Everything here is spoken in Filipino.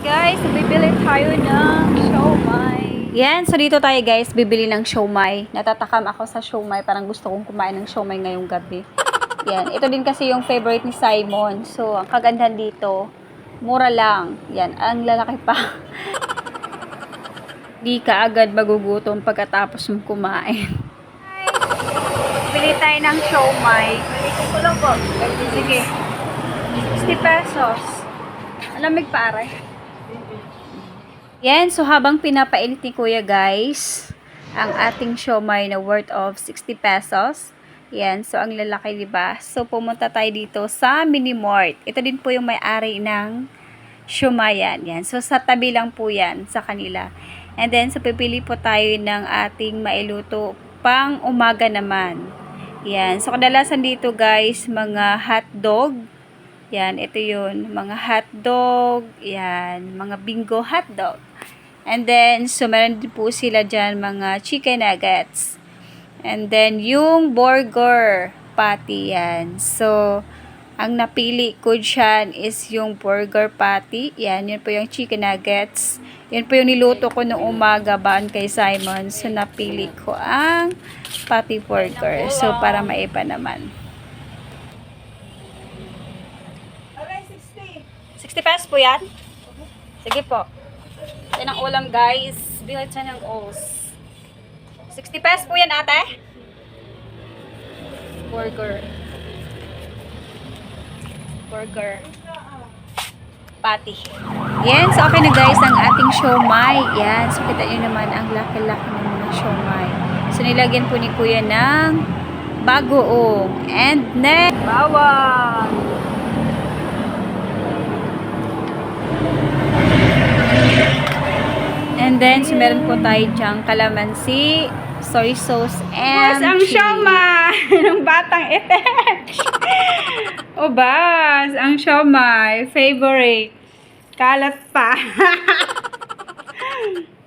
Guys, bibili tayo ng siomay. Yan, so dito tayo guys, bibili ng siomay. Natatakam ako sa siomay, parang gusto kong kumain ng siomay ngayong gabi. Yan, ito din kasi yung favorite ni Simon. So, ang kagandahan dito, mura lang. Yan, ang lalaki pa. Di ka agad magugutom pagkatapos mong kumain. Bili tayo ng siomay. Bili ko lang po. Sige. 60 pesos. Alamig pare. Yan, so habang pinapainit ni Kuya guys, ang ating siomay na worth of 60 pesos. Yan, so ang lalaki, di ba? So pumunta tayo dito sa Minimart. Ito din po yung may-ari ng siumayan. Yan, so sa tabi lang po yan sa kanila. And then, so pipili po tayo ng ating mailuto pang umaga naman. Yan, so kadalasan dito guys, mga hotdog. Yan, ito yun. Mga hotdog. Yan, mga bingo hotdog. And then, so meron din po sila dyan mga chicken nuggets. And then, yung burger patty yan. So, ang napili ko dyan is yung burger patty. Yan, yun po yung chicken nuggets. Yun po yung niluto ko noong umaga baan kay Simon. So, napili ko ang patty burger. So, para maiba naman. 60 pesos po yan? Sige po. Yan ang ulam guys. Bilad siya ng os. 60 pesos po yan ate? Burger. Burger. Patty. Yan. So okay na guys ang ating siomay. Yan. So kita nyo naman ang laki-laki ng mga siomay. So nilagyan po ni kuya ng bagoong. And next, bawang. Then, so meron po tayo diyang kalamansi, soy sauce, and Bas, ang siomay ng batang etek. o bas, ang siomay, favorite. Kalat pa.